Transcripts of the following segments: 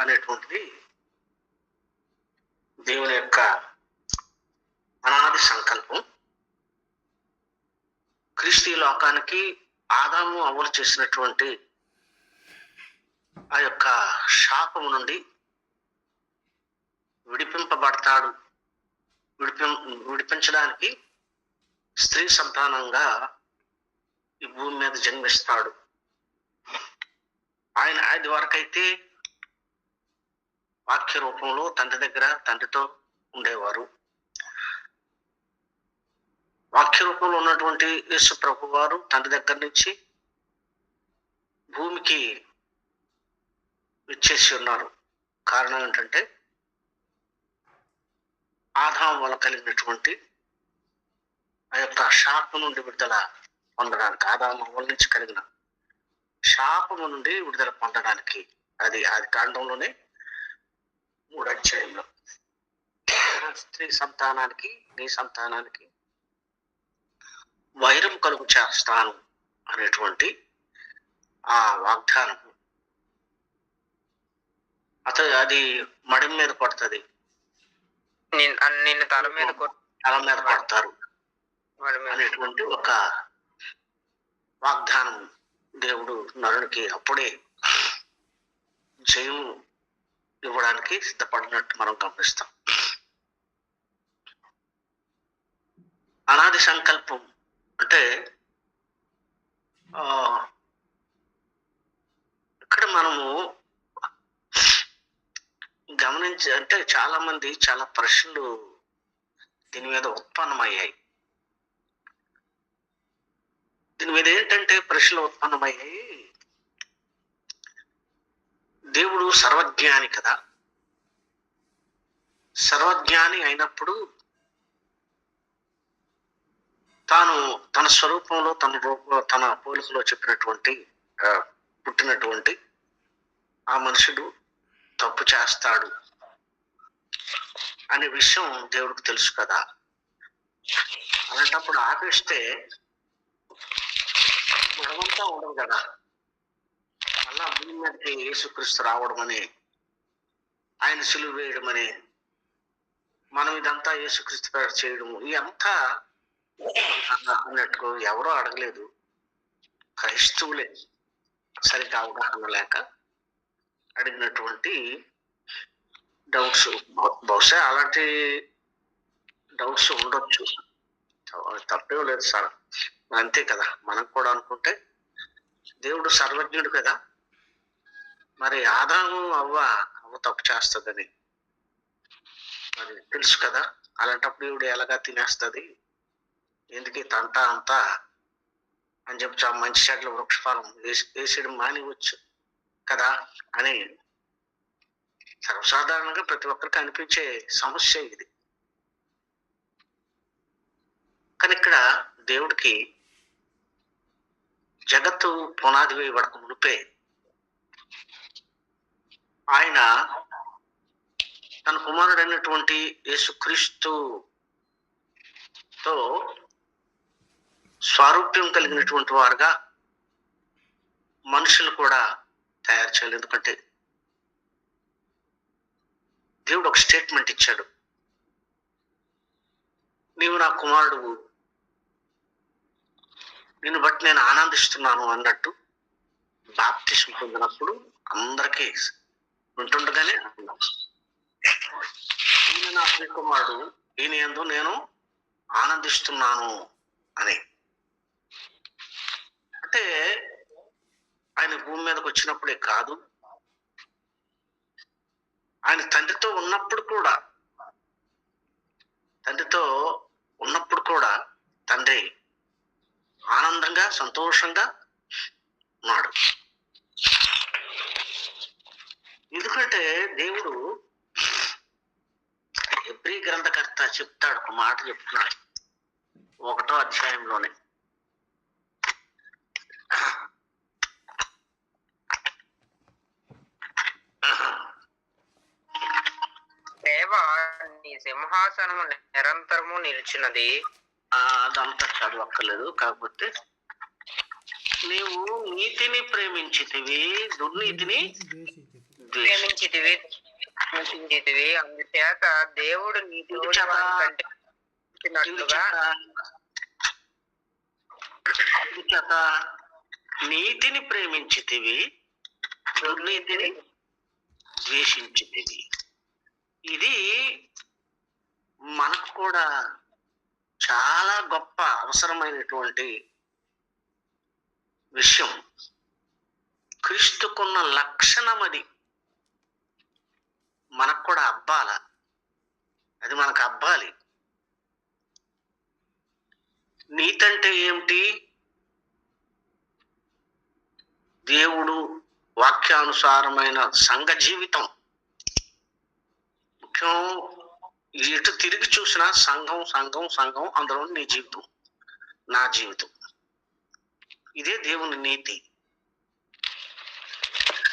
అనేటువంటిది దేవుని యొక్క అనాది సంకల్పం. క్రీస్తు లోకానికి ఆదాము అమలు చేసినటువంటి ఆ యొక్క శాపము నుండి విడిపింపబడతాడు. విడిపిం విడిపించడానికి స్త్రీ సంతానంగా ఈ భూమి మీద జన్మిస్తాడు. ఆయన అది వరకైతే వాక్య రూపంలో తండ్రి దగ్గర తండ్రితో ఉండేవారు. వాక్య రూపంలో ఉన్నటువంటి యేసు ప్రభు వారు తండ్రి దగ్గర నుంచి భూమికి విచ్చేసి ఉన్నారు. కారణం ఏంటంటే ఆదాం వల్ల కలిగినటువంటి ఆ యొక్క శాపం నుండి విడుదల పొందడానికి ఆదాము వల్ల నుంచి కలిగిన శాపము నుండి విడుదల పొందడానికి. అది ఆది కాండంలోనే మూడు అధ్యాయంలో స్త్రీ సంతానానికి నీ సంతానానికి వైరం కలుగు చేస్తాను అనేటువంటి ఆ వాగ్దానం. అతను అది మడి మీద పడుతుంది నిన్ను తల మీద తల మీద పడతారు అనేటువంటి ఒక వాగ్దానం దేవుడు నరునికి అప్పుడే జయం ఇవ్వడానికి సిద్ధపడినట్టు మనం గమనిస్తాం. అనాది సంకల్పం అంటే ఆ, ఇక్కడ మనము గమనించి అంటే చాలా మంది చాలా ప్రశ్నలు దీని మీద ఉత్పన్నమయ్యాయి. దీని మీద ఏంటంటే ప్రశ్నలు ఉత్పన్నమయ్యాయి? దేవుడు సర్వజ్ఞాని కదా. సర్వజ్ఞాని అయినప్పుడు తాను తన స్వరూపంలో తన రూప తన పోలికలో చెప్పినటువంటి పుట్టినటువంటి ఆ మనుషుడు తప్పు చేస్తాడు అనే విషయం దేవుడికి తెలుసు కదా. అలాంటప్పుడు ఆపేస్తే గొడవంతా ఉండదు కదా. మళ్ళా భూమి మీదకి యేసుక్రీస్తు రావడం అని ఆయన సులువు వేయడం అని మనం ఇదంతా యేసుక్రీస్తు పేరు చేయడము. ఇదంతా అన్నట్టు ఎవరో అడగలేదు. క్రైస్తవులే సరిగ్గా అవగాహన లేక అడిగినటువంటి డౌట్స్ బహుశా అలాంటి డౌట్స్ ఉండొచ్చు. తప్పేం లేదు సార్. అంతే కదా. మనం కూడా అనుకుంటే దేవుడు సర్వజ్ఞుడు కదా. మరి ఆదాము అవ్వ అవ్వ తప్పు చేస్తుందని. మరి తెలుసు కదా అలాంటప్పుడు ఈవిడ ఎలాగా తినేస్తుంది? ఎందుకు తంట అంతా అని చెప్పి ఆ మంచి చెట్ల వృక్షఫలం వేసి వేసేయడం మానివచ్చు కదా అని సర్వసాధారణంగా ప్రతి ఒక్కరికి అనిపించే సమస్య ఇది. కానీ ఇక్కడ దేవుడికి జగత్తు పునాది వేయబడక మునిపే ఆయన తన కుమారుడైనటువంటి యేసుక్రీస్తుతో స్వారూప్యం కలిగినటువంటి వారుగా మనుషులు కూడా తయారు చేయాలి. ఎందుకంటే దేవుడు ఒక స్టేట్మెంట్ ఇచ్చాడు. నీవు నా కుమారుడు నిన్ను బట్టి నేను ఆనందిస్తున్నాను అన్నట్టు బాప్తిసం పొందినప్పుడు అందరికీ ఉంటుండగానే అన్నాం. ఈయన నా ప్రియ ఈయన ఎందు నేను ఆనందిస్తున్నాను అని. అంటే ఆయన భూమి మీదకి వచ్చినప్పుడే కాదు ఆయన తండ్రితో ఉన్నప్పుడు కూడా తండ్రితో ఉన్నప్పుడు కూడా తండ్రి ఆనందంగా సంతోషంగా ఉన్నాడు. ఎందుకంటే దేవుడు ఎబ్రి గ్రంథకర్త చెప్తాడు ఒక మాట చెప్తున్నాడు ఒకటో అధ్యాయంలోనే. దేవా నీ సింహాసనము నిరంతరము నిలిచినది. ఆ, అదంతా చదవక్కర్లేదు కాకపోతే నీవు నీతిని ప్రేమించితివి దుర్నీతిని ప్రేమించితివి. ద్వేషించితివి అందుచేత దేవుడు నీ తోటి కంటే నీతిని ప్రేమించితివి దుర్నీతిని ద్వేషించితివి. ఇది మనకు కూడా చాలా గొప్ప అవసరమైనటువంటి విషయం. క్రీస్తుకున్న లక్షణం అది మనకు కూడా అబ్బాల? అది మనకు అబ్బాలి. నీతంటే ఏమిటి? దేవుడు వాక్యానుసారమైన సంఘ జీవితం. ముఖ్యం ఎటు తిరిగి చూసినా సంఘం సంఘం సంఘం అందులో నీ జీవితం నా జీవితం. ఇదే దేవుని నీతి.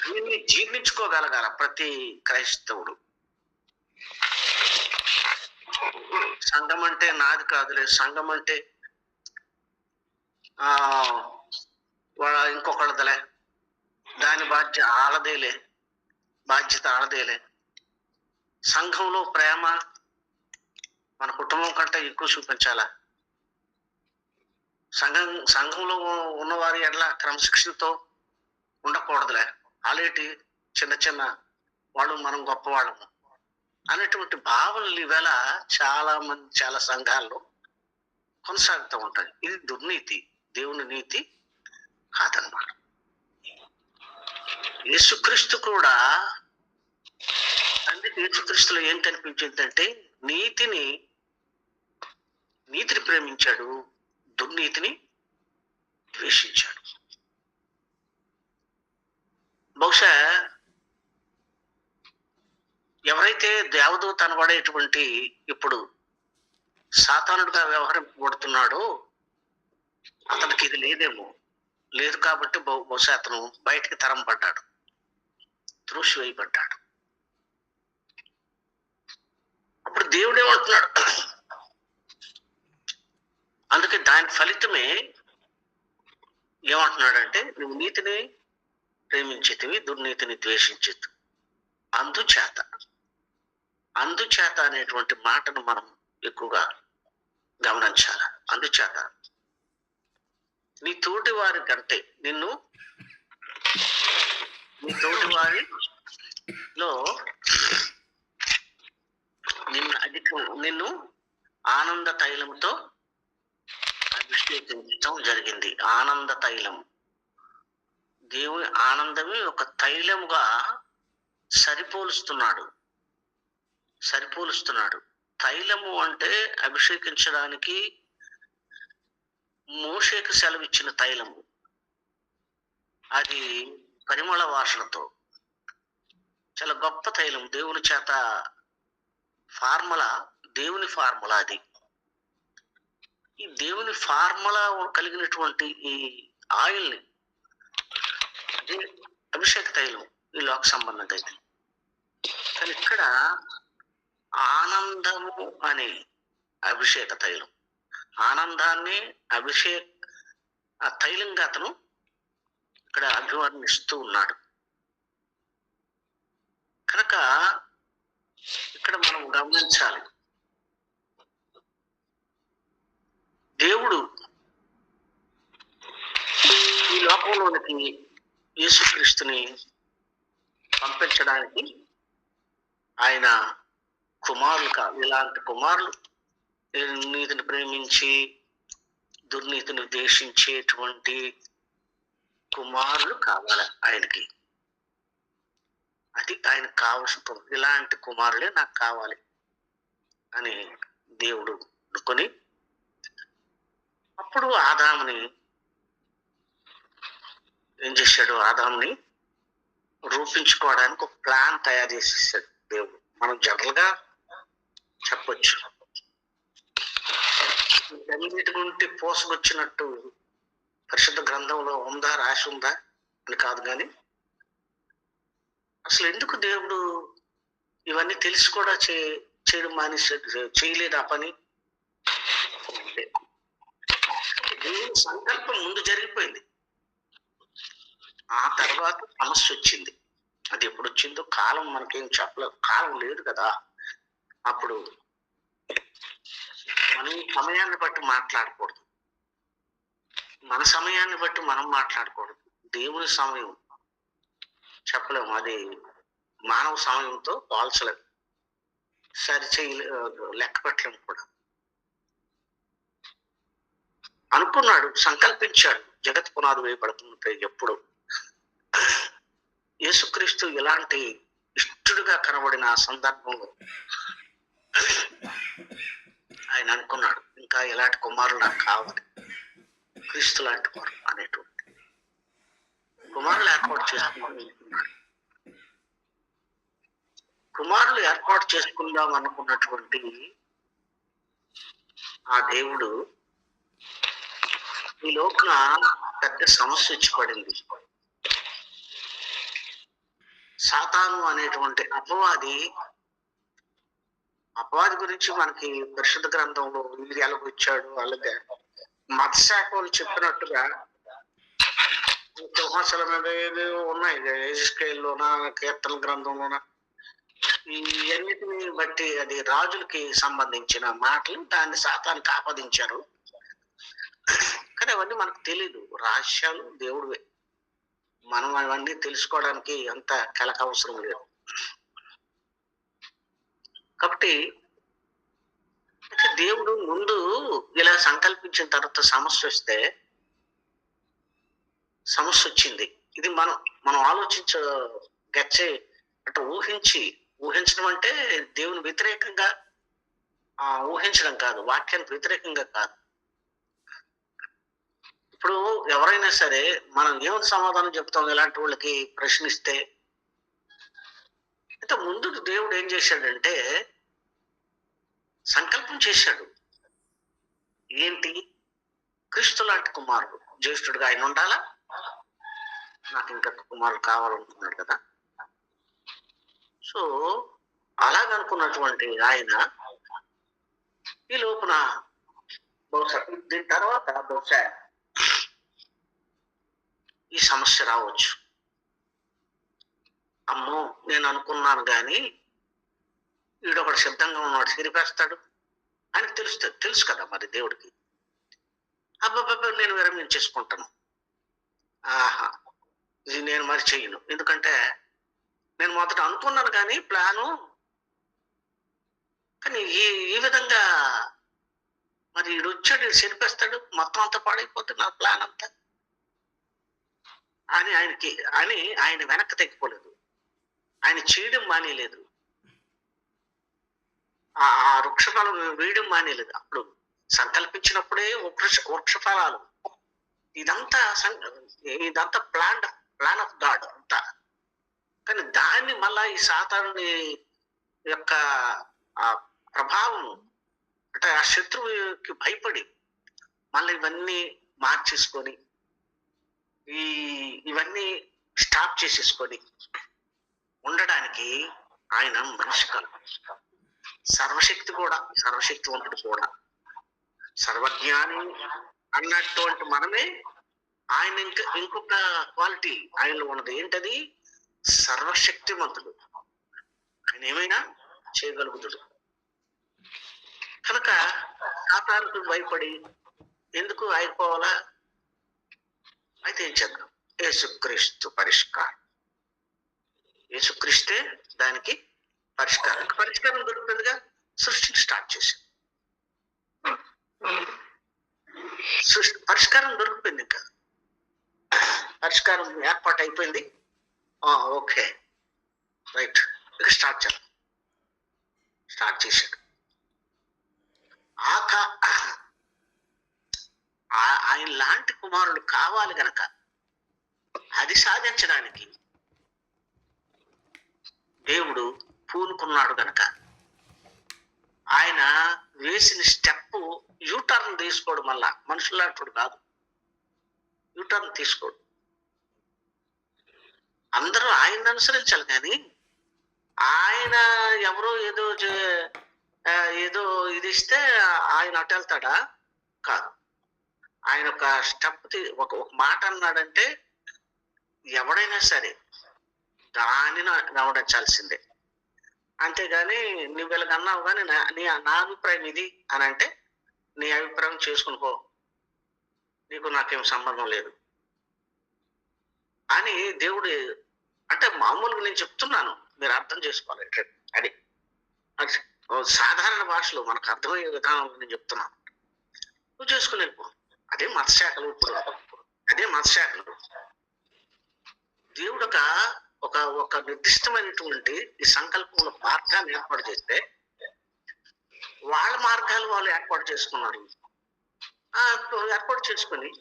దీన్ని జీర్ణించుకోగలగాల ప్రతి క్రైస్తవుడు. సంఘం అంటే నాది కాదులే సంఘం అంటే ఆ ఇంకొకళ్ళదిలే. దాని బాధ్యత ఆడదేలే బాధ్యత ఆడదేలే సంఘంలో ప్రేమ మన కుటుంబం కంటే ఎక్కువ చూపించాలా? సంఘం సంఘంలో ఉన్నవారి ఎట్లా క్రమశిక్షణతో ఉండకూడదులే? ఆలేటి చిన్న చిన్న వాళ్ళు మనం గొప్పవాళ్ళము అనేటువంటి భావనలు ఈవేళ చాలా మంది చాలా సంఘాల్లో కొనసాగుతూ ఉంటాయి. ఇది దుర్నీతి దేవుని నీతి కాదనమాట. యేసుక్రీస్తు కూడా అందుకే యేసుక్రీస్తులో ఏం కనిపించిందంటే నీతిని నీతిని ప్రేమించాడు దుర్నీతిని ద్వేషించాడు. బహుశా ఎవరైతే దేవదూత అనబడేటువంటి ఇప్పుడు సాతానుడిగా వ్యవహరింపబడుతున్నాడో అతనికి ఇది లేదేమో. లేదు కాబట్టి బహు బహుశా అతను బయటికి తరం పడ్డాడు త్రూసివేయబడ్డాడు. అప్పుడు దేవుడు ఏమంటున్నాడు అందుకే దాని ఫలితమే ఏమంటున్నాడంటే నువ్వు నీతిని ప్రేమించేతివి దుర్నీతిని ద్వేషించేది అందుచేత అందుచేత అనేటువంటి మాటను మనం ఎక్కువగా గమనించాలి. అందుచేత నీ తోటి వారి కంటే నిన్ను నీ తోటి వారిలో నిన్ను అధిక నిన్ను ఆనంద తైలంతో అభిషేకించడం జరిగింది. ఆనంద తైలం దేవుని ఆనందమే ఒక తైలముగా సరిపోలుస్తున్నాడు. సరిపోలుస్తున్నాడు. తైలము అంటే అభిషేకించడానికి మోషేకు సెలవిచ్చిన తైలము. అది పరిమళ వాసనతో. చాలా గొప్ప తైలం దేవుని చేత ఫార్ములా దేవుని ఫార్ములా అది. ఈ దేవుని ఫార్ములా కలిగినటువంటి ఈ ఆయిల్ని అదే అభిషేక తైలం ఈ లోక సంబంధం అయితే. కానీ ఇక్కడ ఆనందము అనే అభిషేక తైలం. ఆనందాన్ని అభిషేక్ ఆ తైలంగా అతను ఇక్కడ అభివర్ణిస్తూ ఉన్నాడు. కనుక ఇక్కడ మనం గమనించాలి. దేవుడు ఈ లోకంలోనికి యేసుక్రీస్తుని పంపించడానికి ఆయన కుమారులు కాదు ఇలాంటి కుమారులు నీతిని ప్రేమించి దుర్నీతిని ద్వేషించేటువంటి కుమారులు కావాలి ఆయనకి. అది ఆయన కావలసిన ఇలాంటి కుమారులే నాకు కావాలి అని దేవుడు అనుకొని అప్పుడు ఆదాముని ఏం చేశాడు? ఆదాంని రూపించుకోవడానికి ఒక ప్లాన్ తయారు చేసేసాడు దేవుడు. మనం జనరల్గా చెప్పొచ్చు. అన్నిటి నుండి పోసుకొచ్చినట్టు పరిశుద్ధ గ్రంథంలో ఉందా రాసి ఉందా అని కాదు కానీ అసలు ఎందుకు దేవుడు ఇవన్నీ తెలిసి కూడా చే చేయడం మానేసి చేయలేదు ఆ పని? దేవుని సంకల్పం ముందు జరిగిపోయింది. ఆ తర్వాత సమస్య వచ్చింది అది ఎప్పుడు వచ్చిందో కాలం మనకేం చెప్పలేదు కాలం లేదు కదా. అప్పుడు మనం సమయాన్ని బట్టి మాట్లాడకూడదు. మన సమయాన్ని బట్టి మనం మాట్లాడకూడదు. దేవుని సమయం. చెప్పలేము అది మానవ సమయంతో పోల్చలేము సరిచేయ లెక్క పెట్టలేము కూడా. అనుకున్నాడు సంకల్పించాడు. జగత్ పునాది వేయబడుతుంటే ఎప్పుడు. యేసుక్రీస్తు ఇలాంటి ఇష్టడుగా కనబడిన ఆ సందర్భంలో ఆయన అనుకున్నాడు ఇంకా ఇలాంటి కుమారుడు నాకు కావాలి. క్రీస్తు లాంటి వారు అనేటువంటి. కుమారులు ఏర్పాటు చేసుకుని కుమారులు ఏర్పాటు చేసుకుందాం అనుకున్నటువంటి ఆ దేవుడు ఈ లోకన పెద్ద సమస్య వచ్చి పడింది. సాతాను అనేటువంటి అపవాది అపవాది గురించి మనకి పరిశుద్ధ గ్రంథంలో ఇంద్రియాలకు ఎలాగొచ్చాడు అలాగే మత్స్యాఖ శాఖలు చెప్పినట్టుగా సింహాసనం మీద ఏదో ఉన్నాయి. ఏజిస్కేల్లోన కీర్తన గ్రంథంలోన? ఇవన్నిటిని బట్టి అది రాజులకి సంబంధించిన మాటలు దాన్ని శాతానికి ఆపాదించారు కానీ అవన్నీ మనకు తెలీదు. రహస్యాలు దేవుడివే. మనం అవన్నీ తెలుసుకోవడానికి అంత కలక అవసరం లేదు. కాబట్టి అయితే దేవుడు ముందు ఇలా సంకల్పించిన తర్వాత సమస్య వస్తే సమస్య వచ్చింది. ఇది మనం మనం ఆలోచించ గచ్చే అంటే ఊహించి ఊహించడం అంటే దేవుని వ్యతిరేకంగా ఆ ఊహించడం కాదు వాక్యానికి వ్యతిరేకంగా కాదు. ఇప్పుడు ఎవరైనా సరే మనం ఏమని సమాధానం చెప్తాం ఇలాంటి వాళ్ళకి ప్రశ్నిస్తే అయితే ముందు దేవుడు ఏం చేశాడంటే సంకల్పం చేశాడు. ఏంటి? క్రీస్తు లాంటి కుమారుడు. జ్యేష్ఠుడిగా ఆయన ఉండాలా? నాకు ఇంకా కుమారుడు కావాలనుకున్నాడు కదా. సో అలాగనుకున్నటువంటి ఆయన ఈ లోపున బహుశా దీని తర్వాత బహుశా ఈ సమస్య రావచ్చు. అమ్మో నేను అనుకున్నాను కానీ వీడు సిద్ధంగా ఉన్నాడు సిరిపేస్తాడు. అని తెలుస్తుంది తెలుసు కదా మరి దేవుడికి. అబ్బాబ్బా నేను విరమించేసుకుంటాను. ఆహా ఇది నేను మరి చెయ్యను. ఎందుకంటే నేను మొదట అనుకున్నాను కానీ ప్లాను కానీ ఈ ఈ విధంగా మరి వీడు వచ్చాడు చనిపేస్తాడు మొత్తం అంతా పాడైపోతుంది నా ప్లాన్ అంతా అని ఆయనకి అని ఆయన వెనక్కి తగ్గిపోలేదు ఆయన చేయడం మానేలేదు. ఆ ఆ వృక్షఫలం వేయడం మానేలేదు. అప్పుడు సంకల్పించినప్పుడే వృక్ష వృక్షఫలాలు. ఇదంతా ఇదంతా ప్లాన్ ప్లాన్ ఆఫ్ గాడ్ అంతా. కానీ దాన్ని మళ్ళా ఈ సాతాను యొక్క ఆ ప్రభావం అంటే ఆ శత్రువుకి భయపడి మళ్ళీ ఇవన్నీ మార్చేసుకొని ఈ ఇవన్నీ స్టాప్ చేసేసుకొని ఉండడానికి ఆయన మనిషి కలు సర్వశక్తి కూడా సర్వశక్తివంతుడు కూడా. సర్వజ్ఞాని అన్నటువంటి మనమే ఆయన ఇంకా ఇంకొక క్వాలిటీ ఆయనలో ఉన్నది. ఏంటది? సర్వశక్తివంతుడు. ఆయన ఏమైనా చేయగలుగుతాడు. కనుక సాతానికి భయపడి ఎందుకు ఆగిపోవాలా? అయితే ఏం చేద్దాం? యేసుక్రీస్తు పరిష్కారం. యేసుక్రీస్తే దానికి పరిష్కారం. పరిష్కారం దొరుకుతుందిగా? సృష్టిని స్టార్ట్ చేశాం. సృష్టి పరిష్కారం దొరికిపోయింది ఇంకా. పరిష్కారం ఏర్పాటు అయిపోయింది ఆ, ఓకే. రైట్. ఇక స్టార్ట్ చేద్దాం. స్టార్ట్ చేశాడు. ఆకా ఆయన లాంటి కుమారుడు కావాలి గనక అది సాధించడానికి దేవుడు పూనుకున్నాడు గనక. ఆయన వేసిన స్టెప్ యూటర్న్ తీసుకోడు మళ్ళా మనుషులాంటి కాదు. యూటర్న్ తీసుకోడు. అందరూ ఆయన అనుసరించాలి కానీ ఆయన ఎవరో ఏదో ఏదో ఇది ఇస్తే ఆయన అటు వెళ్తాడా? కాదు. ఆయన ఒక స్టెప్ ఒక ఒక మాట అన్నాడంటే ఎవడైనా సరే దానిని గమనించాల్సిందే అంతేగాని నువ్వు వీళ్ళకి అన్నావు కానీ నా నీ నా అభిప్రాయం ఇది అని అంటే నీ అభిప్రాయం చేసుకునిపో నీకు నాకేం సంబంధం లేదు. అని దేవుడు అంటే మామూలుగా నేను చెప్తున్నాను. మీరు అర్థం చేసుకోవాలి. అది. సాధారణ భాషలో మనకు అర్థమయ్యే విధానం నేను చెప్తున్నాను. నువ్వు చేసుకుని వెళ్ళిపో. అదే మతశాఖలు ఇప్పుడు. అదే మతశాఖలు దేవుడు ఒక ఒక ఒక నిర్దిష్టమైనటువంటి ఈ సంకల్పంలో మార్గాన్ని ఏర్పాటు చేస్తే వాళ్ళ మార్గాలు వాళ్ళు ఏర్పాటు చేసుకున్నారు. ఆ, ఏర్పాటు చేసుకుని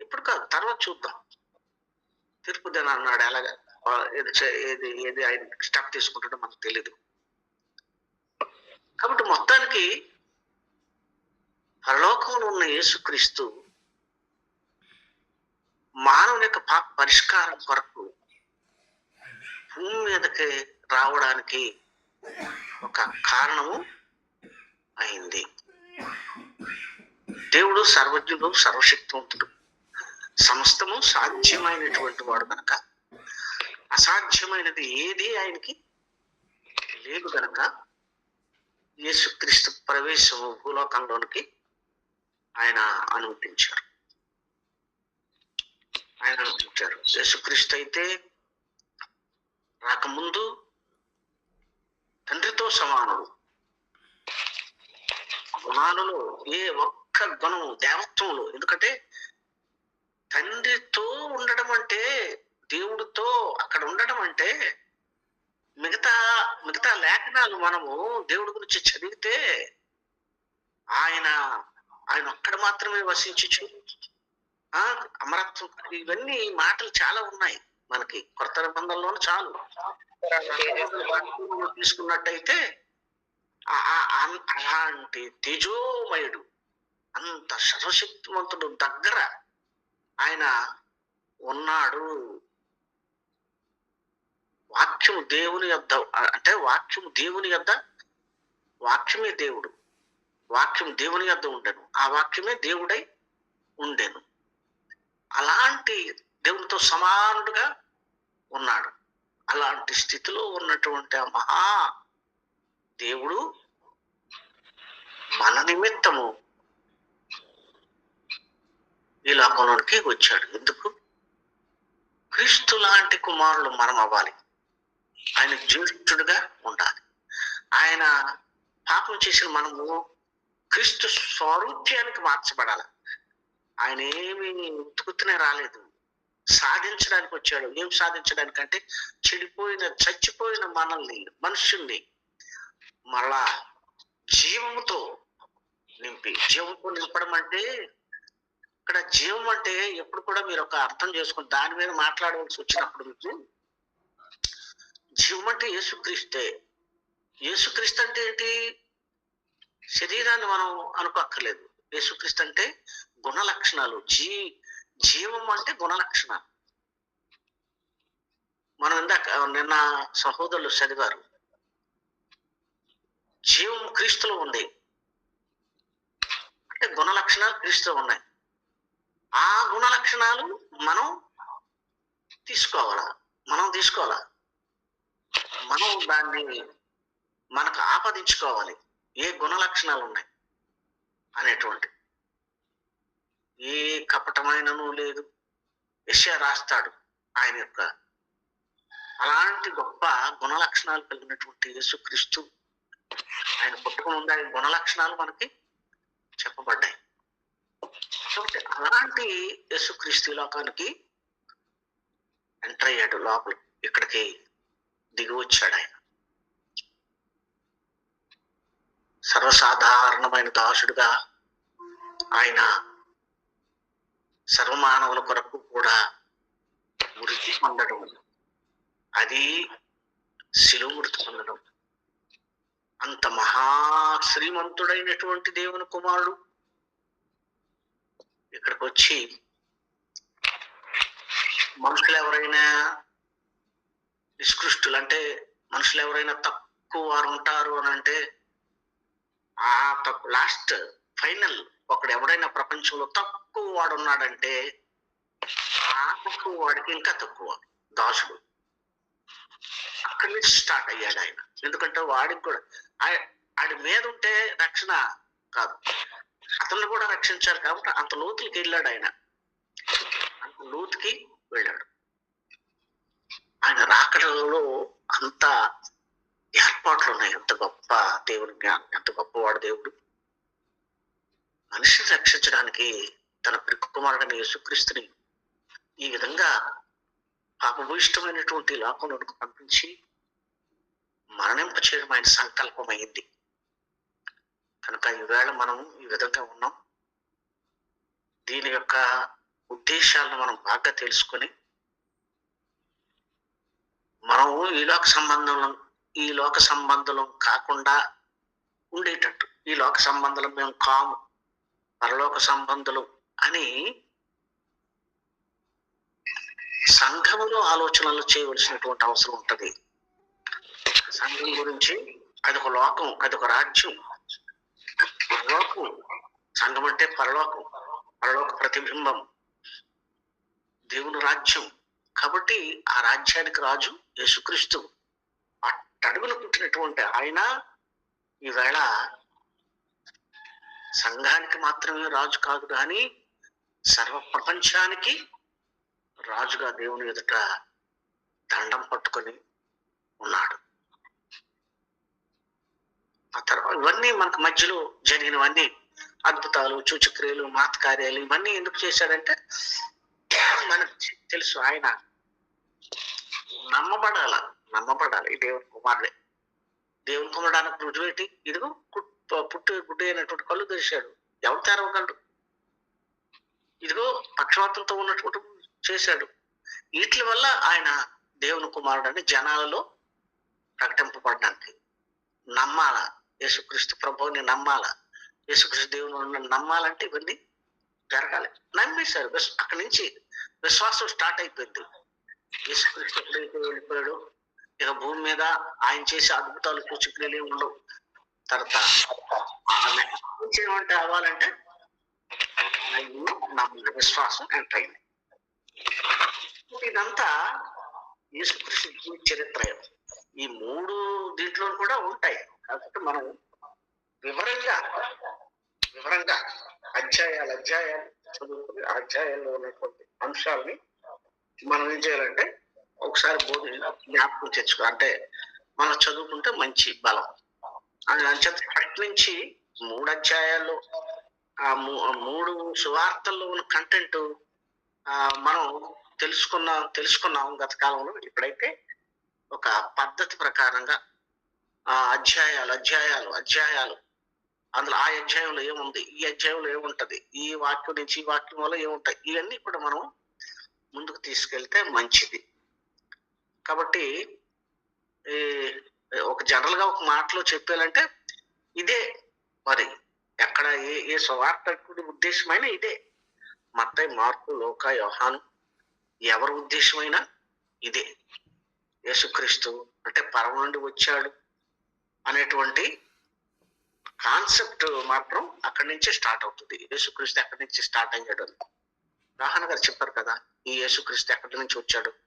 ఇప్పుడు కాదు తర్వాత చూద్దాం. తీర్పు దిన అన్నాడు ఎలాగ? ఏది ఏది ఏది ఆయన స్టెప్ తీసుకుంటాడో మనకు తెలియదు కాబట్టి మొత్తానికి పరలోకంలో ఉన్న యేసుక్రీస్తు మానవుని యొక్క పాప పరిష్కారం కొరకు భూమి మీదకి రావడానికి ఒక కారణము అయింది. దేవుడు సర్వజ్ఞుడు సర్వశక్తివంతుడు సమస్తము సాధ్యమైనటువంటి వాడు కనుక అసాధ్యమైనది ఏది ఆయనకి లేదు కనుక యేసుక్రీస్తు ప్రవేశము భూలోకంలోనికి ఆయన అనుమతించారు. ఆయన అనుమతించారు. యేసుక్రీస్తు అయితే రాకముందు తండ్రితో సమానుడు. గుణాలలో ఏ ఒక్క గుణము దేవత్వంలో. ఎందుకంటే తండ్రితో ఉండడం అంటే దేవుడితో అక్కడ ఉండడం అంటే మిగతా మిగతా లేఖనాలు మనము దేవుడి గురించి చదివితే ఆయన ఆయన ఒక్కడ మాత్రమే వసించు ఆ అమరత్వం ఇవన్నీ మాటలు చాలా ఉన్నాయి మనకి. కొత్త నిబంధనలోనే చాలు. తీసుకున్నట్టయితే ఆ- అలాంటి తేజోమయుడు అంత సర్వశక్తివంతుడు దగ్గర ఆయన ఉన్నాడు. వాక్యము దేవుని యొద్ద అంటే వాక్యము దేవుని యొద్ద వాక్యమే దేవుడు. వాక్యం దేవుని యొద్ద ఉండెను. ఆ వాక్యమే దేవుడై ఉండెను. అలాంటి దేవునితో సమానుడుగా ఉన్నాడు. అలాంటి స్థితిలో ఉన్నటువంటి ఆ మహా దేవుడు మన నిమిత్తము ఈ లోకంలోనికి వచ్చాడు. ఎందుకు? క్రీస్తు లాంటి కుమారులు మనం అవ్వాలి. ఆయన జ్యేష్ఠుడుగా ఉండాలి. ఆయన పాపం చేసిన మనము క్రీస్తు స్వరూప్యానికి మార్చబడాలి. ఆయన ఏమి ఉతుకుతూనే రాలేదు. సాధించడానికి వచ్చాడు. ఏం సాధించడానికి అంటే చెడిపోయిన చచ్చిపోయిన మనల్ని మనుషుల్ని మళ్ళా జీవముతో నింపి. జీవంతో నింపడం అంటే ఇక్కడ జీవం అంటే ఎప్పుడు కూడా మీరు ఒక అర్థం చేసుకుని దాని మీద మాట్లాడవలసి వచ్చినప్పుడు మీకు జీవం అంటే యేసుక్రీస్తే. యేసుక్రీస్తు అంటే ఏంటి? శరీరాన్ని మనం అనుకోక్కర్లేదు. యేసుక్రీస్తు అంటే గుణ లక్షణాలు జీ జీవం అంటే గుణ లక్షణాలు మనం ఇందాక నిన్న సహోదరులు చదివారు. జీవం క్రీస్తులో ఉంది. అంటే గుణ లక్షణాలు క్రీస్తులో ఉన్నాయి. ఆ గుణ లక్షణాలు మనం తీసుకోవాలా? మనం తీసుకోవాలా? మనం దాన్ని మనకు ఆపదించుకోవాలి. ఏ గుణ లక్షణాలు ఉన్నాయి అనేటువంటి ఏ కపటమైనను లేదు. యశ రాస్తాడు ఆయన యొక్క అలాంటి గొప్ప గుణ లక్షణాలు కలిగినటువంటి యేసుక్రీస్తు ఆయన పుట్టుకుని ఉంది ఆయన గుణ లక్షణాలు మనకి చెప్పబడ్డాయి. కాబట్టి అలాంటి యేసుక్రీస్తు లోకానికి ఎంటర్ అయ్యాడు లోపల. ఇక్కడికి దిగి వచ్చాడు ఆయన. సర్వసాధారణమైన దాసుడుగా ఆయన సర్వమానవుల కొరకు కూడా మృతి పొందడం. అది శిలువు మృతి పొందడం. అంత మహా శ్రీమంతుడైనటువంటి దేవుని కుమారుడు ఇక్కడికి వచ్చి మనుషులు ఎవరైనా నిష్కృష్టులు అంటే మనుషులు ఎవరైనా తక్కువ వారు ఉంటారు అని అంటే ఆ తక్కువ లాస్ట్ ఫైనల్ ఒకడు ఎవడైనా ప్రపంచంలో తక్కువ వాడు ఉన్నాడంటే ఆ తక్కువ వాడికి ఇంకా తక్కువ దాసుడు. అక్కడి నుంచి స్టార్ట్ అయ్యాడు ఆయన. ఎందుకంటే వాడికి కూడా ఆడి మీద ఉంటే రక్షణ కాదు. అతన్ని కూడా రక్షించారు కాబట్టి అంత లోతులకి వెళ్ళాడు ఆయన. అంత లోతుకి వెళ్ళాడు. ఆయన రాకడలో అంత ఏర్పాట్లు ఉన్నాయి ఎంత గొప్ప దేవుని జ్ఞానం ఎంత గొప్పవాడు దేవుడు. మనిషిని రక్షించడానికి తన ప్రియ కుమారుడైన యేసుక్రీస్తుని ఈ విధంగా పాపభూయిష్టమైనటువంటి లోకంలోకి పంపించి మరణింప చేయడం ఆయన సంకల్పం అయింది కనుక ఈవేళ మనం ఈ విధంగా ఉన్నాం. దీని యొక్క ఉద్దేశాలను మనం బాగా తెలుసుకొని మనము ఈ లోక సంబంధంలో ఈ లోక సంబంధం కాకుండా ఉండేటట్టు. ఈ లోక సంబంధం మేము కాము. పరలోక సంబంధులు అని సంఘములో ఆలోచనలు చేయవలసినటువంటి అవసరం ఉంటుంది. సంఘం గురించి అదొక లోకం అదొక రాజ్యం. పరలోకం సంఘం అంటే పరలోకం పరలోక ప్రతిబింబం దేవుని రాజ్యం. కాబట్టి ఆ రాజ్యానికి రాజు యేసుక్రీస్తు. అట్టడుగున పుట్టినటువంటి ఆయన ఈవేళ సంఘానికి మాత్రమే రాజు కాదు కానీ సర్వ ప్రపంచానికి రాజుగా దేవుని ఎదుట దండం పట్టుకొని ఉన్నాడు. ఆ తర్వాత ఇవన్నీ మనకు మధ్యలో జరిగినవన్నీ అద్భుతాలు సూచక్రియలు మాతకార్యాలు ఇవన్నీ ఎందుకు చేశాడంటే మనకు తెలుసు ఆయన నమ్మబడాల. నమ్మబడాలి. దేవుని కుమారుడే. దేవుని కుమారుడానికి రుజువేటి ఇదిగో పుట్టు పుట్టి అయినటువంటి కళ్ళు తెరిచాడు. ఎవరు తెరవగలడు ఇదిగో పక్షవాతంతో ఉన్నటువంటి చేశాడు. వీటి వల్ల ఆయన దేవుని కుమారుడు అని జనాలలో ప్రకటింపబడడానికి నమ్మాల? యేసుక్రీస్తు ప్రభువుని నమ్మాల? యేసుక్రీస్తు దేవుని నమ్మాలంటే ఇవన్నీ జరగాలి. నమ్మేశారు. అక్కడి నుంచి విశ్వాసం స్టార్ట్ అయిపోయింది. యేసుక్రీస్తు ఎప్పుడైతే వెళ్ళిపోయాడో? ఇక భూమి మీద ఆయన చేసే అద్భుతాలు సూచక్రియలు ఉండవు. తర్వాత ఆమె ఏమంటే అవ్వాలంటే నా నమ్మిన విశ్వాసం ఎంటర్ అయింది ఇదంతా యేసుక్రీస్తు జీవిత చరిత్ర. ఈ మూడు దీంట్లో కూడా ఉంటాయి. కాబట్టి మనం వివరంగా వివరంగా అధ్యాయాలు అధ్యాయాలు చదువుకుని ఆ అధ్యాయాల్లో ఉన్నటువంటి అంశాలని మనం ఏం చేయాలంటే ఒకసారి బోధి జ్ఞాపకం తెచ్చుకో. అంటే మనం చదువుకుంటే మంచి బలం. అని అంచేత ఫస్ట్ నుంచి మూడు అధ్యాయాలు ఆ మూ- ఆ మూడు సువార్తల్లో ఉన్న కంటెంట్ మనం తెలుసుకున్నాం తెలుసుకున్నాం గత కాలంలో. ఇప్పుడైతే ఒక పద్ధతి ప్రకారంగా ఆ అధ్యాయాలు అధ్యాయాలు అధ్యాయాలు. అందులో ఆ అధ్యాయంలో ఏముంది? ఈ అధ్యాయంలో ఏముంటది? ఈ వాక్యం నుంచి ఈ వాక్యం వల్ల ఏముంటాయి? ఇవన్నీ కూడా మనం ముందుకు తీసుకెళ్తే మంచిది. కాబట్టి ఈ ఒక జనరల్గా ఒక మాటలో చెప్పాలంటే ఇదే మరి ఎక్కడ ఏ ఏ స్వార్థకుడి ఉద్దేశమైన ఇదే. మత్తై మార్పు లోక యోహాను ఎవరి ఉద్దేశమైనా ఇదే. యేసుక్రీస్తు అంటే పరమ నుండి వచ్చాడు అనేటువంటి కాన్సెప్ట్ మాత్రం అక్కడి నుంచే స్టార్ట్ అవుతుంది. యేసుక్రీస్తు ఎక్కడి నుంచి స్టార్ట్ అయ్యాడు అని. రాహన గారు చెప్పారు కదా ఈ యేసుక్రీస్తు ఎక్కడి నుంచి వచ్చాడు?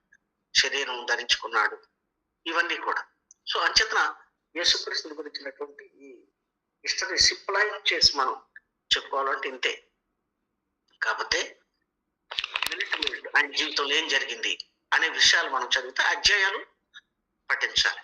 శరీరం ధరించుకున్నాడు. ఇవన్నీ కూడా. సో అంచేతన యేసుక్రీస్తు గురించినటువంటి ఈ హిస్టరీ సిప్లైన్ చేసి మనం చెప్పుకోవాలంటే ఇంతే. కాకపోతే మినిట్ మినిట్. ఆయన జీవితంలో ఏం జరిగింది అనే విషయాలు మనం చదివితే అధ్యాయాలు పఠించాలి.